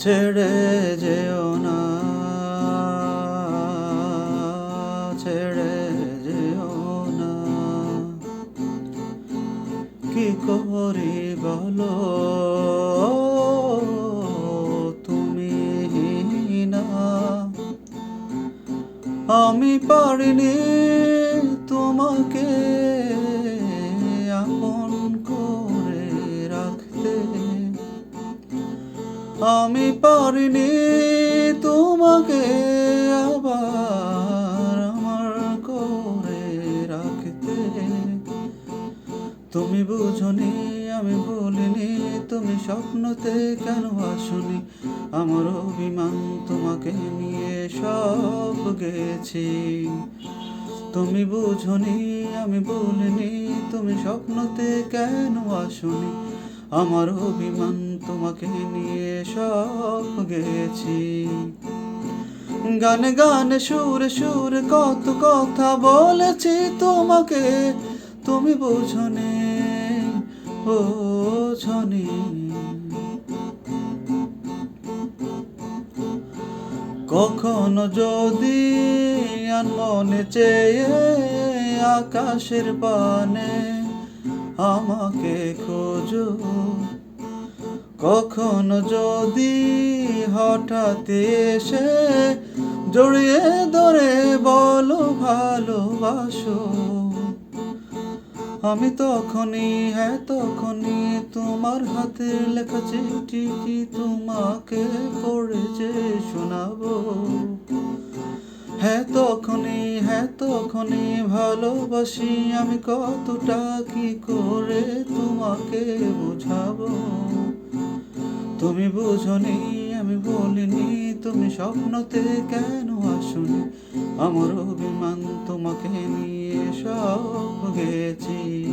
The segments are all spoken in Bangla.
ছেড়ে যেও না ছেড়ে যেও না। কি করি বলো? আমি পারিনি তোমাকে আপন করে রাখতে। আমি পারিনি তোমাকে আবার আমার করে রাখতে। তুমি বুঝনি, আমি বলিনি তুমি স্বপ্নতে কেন আসনি? আমার অভিমান তোমাকে নিয়ে সব গেছি। তুমি বুঝনি, আমি বলিনি, তুমি স্বপ্নতে কেন আসনি? আমার অভিমান তোমাকে নিয়ে সব গেছি। গানে গানে সুর সুর কত কথা বলেছি তোমাকে। তুমি বোঝনে। বোঝনি কখনো যদি মনে চেয়ে আকাশের পানে আমাকে খোঁজো, কখনো যদি হঠাৎ এসে জড়িয়ে ধরে বলো ভালোবাসো আমি তখনই হ্যাঁ তখনই তোমার হাতের লেখা চিঠিটি তোমাকে পড়ে যে শোনাবো? হ্যাঁ তখনই হ্যাঁ তখনই ভালোবাসি আমি কতটা কি করে তোমাকে বোঝাবো? তুমি বুঝনি, আমি বলিনি, তুমি স্বপ্নতে কেন আসনি? আমার অভিমান তোমাকে নিয়ে সব গেছি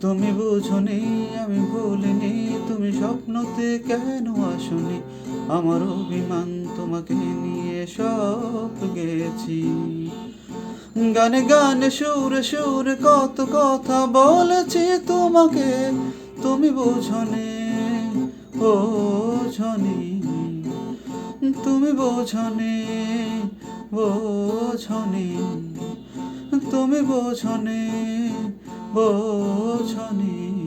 তুমি বুঝনি, আমি বলিনি তুমি স্বপ্নতে কেন আসনি? আমার অভিমান তোমাকে নিয়ে সব গেছি। গানে গানে সুরে সুরে কত কথা বলেছি তোমাকে, তুমি বোঝনে, বোঝনি। তুমি বোঝনে, বোঝনি। তুমি বোঝনে বোঝনি।